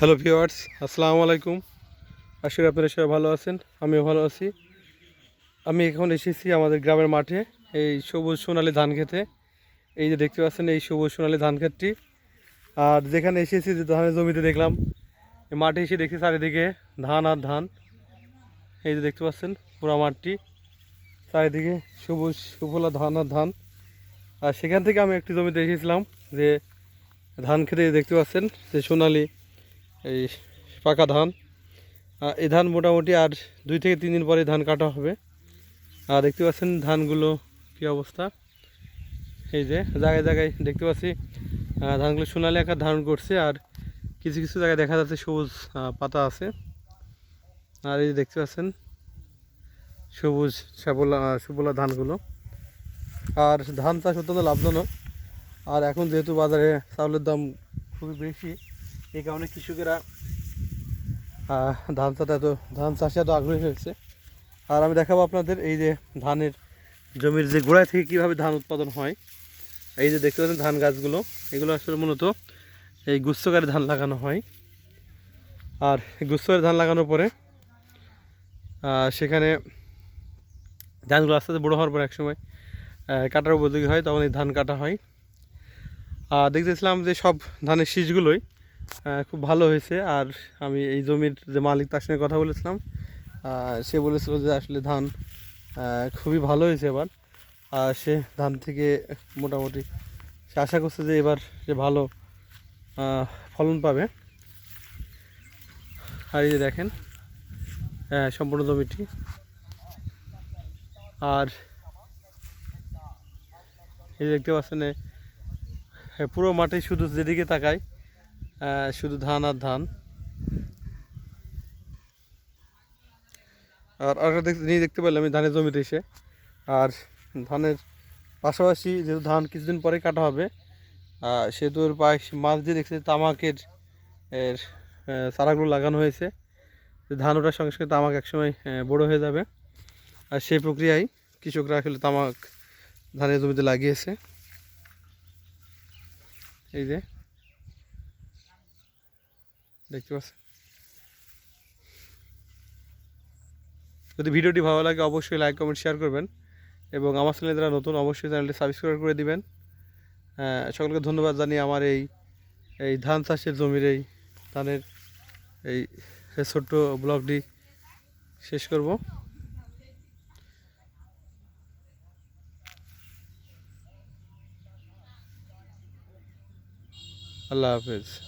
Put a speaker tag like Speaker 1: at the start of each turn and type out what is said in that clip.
Speaker 1: Hello viewers আসসালামু আলাইকুম। আশা করি আপনারা সবাই ভালো আছেন, আমিও ভালো আছি। আমি এখন এসেছি আমাদের গ্রামের মাঠে, এই সবুজ সোনালি ধান খেতে। এই যে দেখতে পাচ্ছেন, এই সবুজ সোনালি ধান ক্ষেতটি আর যেখানে এসেছি যে ধানের জমিতে দেখলাম মাঠে এসে দেখছি চারিদিকে ধান আর ধান। এই যে দেখতে পাচ্ছেন, পুরো মাঠটি। চারিদিকে সবুজ, সুফলা ধান আর ধান। আর সেখান থেকে আমি একটি জমিতে এসেছিলাম যে ধান খেতে দেখতে পাচ্ছেন, যে সোনালি এই পাকা ধান। এই ধান মোটামুটি আর দুই থেকে তিন দিন পরে ধান কাটা হবে। আর দেখতে পাচ্ছেন ধানগুলো কী অবস্থা? এই যে জায়গায় জায়গায় দেখতে পাচ্ছি ধানগুলো সোনালি আকার ধারণ করছে আর কিছু কিছু জায়গায় দেখা যাচ্ছে সবুজ পাতা আছে। আর এই যে দেখতে পাচ্ছেন সবুজ শ্যাবলা সুবলা ধানগুলো। আর ধান চাষ অত্যন্ত লাভজনক। আর এখন যেহেতু বাজারে চাউলের দাম খুবই বেশি এই কারণে কৃষকেরা ধান চাষে এত ধান চাষে এত আগ্রহী হয়েছে। আর আমি দেখাবো আপনাদের এই যে ধানের জমির যে গোড়ায় থেকে কীভাবে ধান উৎপাদন হয়। এই যে দেখতে পাচ্ছেন ধান গাছগুলো, এগুলো আসলে মূলত এই গুচ্ছকারে ধান লাগানো হয়। আর গুচ্ছকারে ধান লাগানোর পরে সেখানে ধানগুলো আস্তে আস্তে বড়ো হওয়ার পর একসময় কাটার উপযোগী হয়, তখন এই ধান কাটা হয়। আর দেখতেছিলাম যে সব ধানের শীষগুলোই খুব ভালো হয়েছে। আর আমি এই জমির যে মালিক তার সঙ্গে কথা বলেছিলাম সে বলেছিল যে আসলে ধান খুবই ভালো হয়েছে এবার। আর সে ধান থেকে মোটামুটি সে আশা করছে যে এবার সে ভালো ফলন পাবে। আর এই যে দেখেন সম্পূর্ণ জমিটি। আর এই দেখতে পাচ্ছেন পুরো মাঠে শুধু যেদিকে আহ, শুধু ধান আর ধান। আর আরেকটা দেখতে নিয়ে দেখতে পেলাম আমি ধানের জমিতে এসে। আর ধানের পাশাপাশি যেহেতু ধান কিছুদিন পরে কাটা হবে ওর পাশ মাছ দিয়ে দেখছি তামাকের, এর চারাগুলো লাগানো হয়েছে। ধান ওঠার সঙ্গে সঙ্গে তামাক একসময় বড়ো হয়ে যাবে। আর সেই প্রক্রিয়ায় কৃষকরা আসলে তামাক ধানের জমিতে লাগিয়েছে। এই যে। দেখতে পাচ্ছেন? যদি ভিডিওটি ভালো লাগে অবশ্যই লাইক কমেন্ট শেয়ার করবেন। এবং আমার চ্যানেলে যারা নতুন অবশ্যই চ্যানেলটি সাবস্ক্রাইব করে দিবেন। আহ, সকলকে ধন্যবাদ জানিয়ে আমার এই এই ধান চাষের জমির এই ধানের এই ছোট্ট ব্লগটি শেষ করব। আল্লাহ হাফেজ।